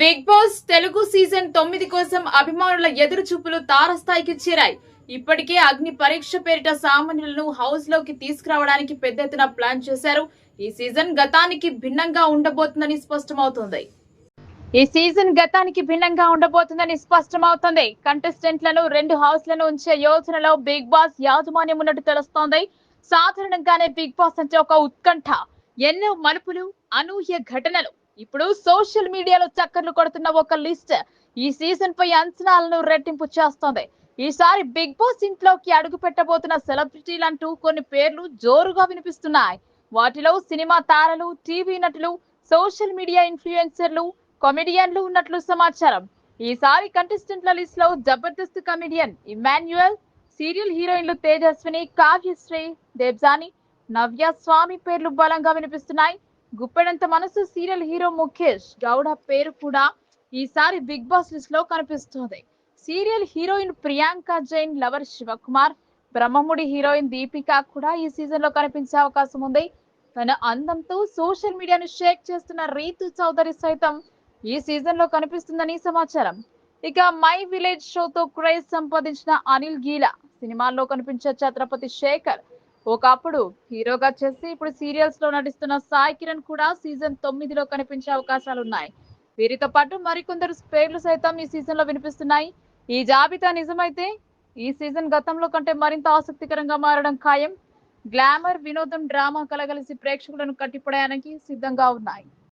Big boss Telugu season తొమ్మిది కోసం అభిమానుల ఎదురు చూపులు తారస్థాయికి చేరాయి. ఇప్పటికే అగ్ని పరీక్ష పేరిట సామాన్యులను హౌస్లోకి తీసుకురావడానికి పెద్ద ఎత్తున ప్లాన్ చేశారు. ఈ సీజన్ గతానికి భిన్నంగా ఉండబోతుందని స్పష్టమవుతుంది. ఈ సీజన్ గతానికి భిన్నంగా ఉండబోతుందని స్పష్టమవుతుంది. కంటెస్టెంట్లను రెండు హౌస్లను ఉంచే యోచనలో బిగ్ బాస్ యాజమాన్యం ఉన్నట్టు తెలుస్తోంది. సాధారణంగానే బిగ్ బాస్ అంటే ఒక ఉత్కంఠ. ఎన్నో మలుపులు అనూహ్య ఘటనలు. ఇప్పుడు సోషల్ మీడియాలో చక్కర్లు కొడుతున్న ఒక లిస్ట్ ఈ సీజన్ పై అంచనాలను రెట్టింపు చేస్తోంది. ఈసారి బిగ్ బాస్ ఇంట్లోకి అడుగు పెట్టబోతున్న సెలబ్రిటీలంటూ కొన్ని పేర్లు జోరుగా వినిపిస్తున్నాయి. వాటిలో సినిమా తారలు టీవీ నటులు సోషల్ మీడియా ఇన్ఫ్లుయెన్సర్లు కామెడియన్లు ఉన్నట్లు సమాచారం. ఈసారి కంటెస్టెంట్ల లిస్ట్లో జబర్దస్త్ కమెడియన్ ఇమాన్యుయల్ సీరియల్ హీరోయిన్లు తేజస్విని కావ్యశ్రీ దేబ్జాని నవ్య స్వామి పేర్లు బలంగా వినిపిస్తున్నాయి. గుప్పెడంత మనసు సీరియల్ హీరో ముఖేష్. గౌడ పేరు కూడా ఈసారి బిగ్ బాస్ లిస్ట్లో కనిపిస్తుంది. Serial heroine Priyanka Jain lover Shivakumar Brahmamudi heroine Deepika కూడా ఈ సీజన్లో కనిపించే అవకాశం ఉంది. తన అందంతో సోషల్ మీడియాను షేక్ చేస్తున్న రీతు చౌదరి సైతం ఈ సీజన్లో కనిపిస్తుందని సమాచారం. ఇక మై విలేజ్ షోతో క్రేజ్ సంపాదించిన అనిల్ గీలా సినిమాల్లో కనిపించే ఛత్రపతి శేఖర్ ఒకప్పుడు హీరోగా చేసి ఇప్పుడు సీరియల్స్లో నటిస్తున్న సాయి కిరణ్ కూడా సీజన్ తొమ్మిదిలో కనిపించే అవకాశాలు ఉన్నాయి. వీరితో పాటు మరికొందరు పేర్లు సైతం ఈ సీజన్లో వినిపిస్తున్నాయి. ఈ జాబితా నిజమైతే ఈ సీజన్ గతంలో కంటే మరింత ఆసక్తికరంగా మారడం ఖాయం. గ్లామర్ వినోదం డ్రామా కలగలిసి ప్రేక్షకులను కట్టిపడేయడానికి సిద్ధంగా ఉన్నాయి.